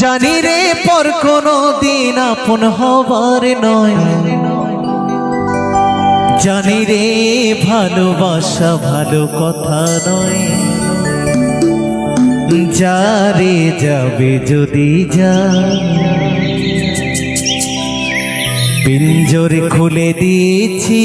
জানি রে, পর কোনো দিন আপন হবার নয়। জানি রে, ভালোবাসা ভালো কথা নয়। যারে যাবে যদি যা পিঞ্জরে খুলে দিয়েছি।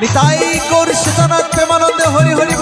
নিতাই গৌর সীতানাথ প্রেমানন্দে হরি হরি হরি হরি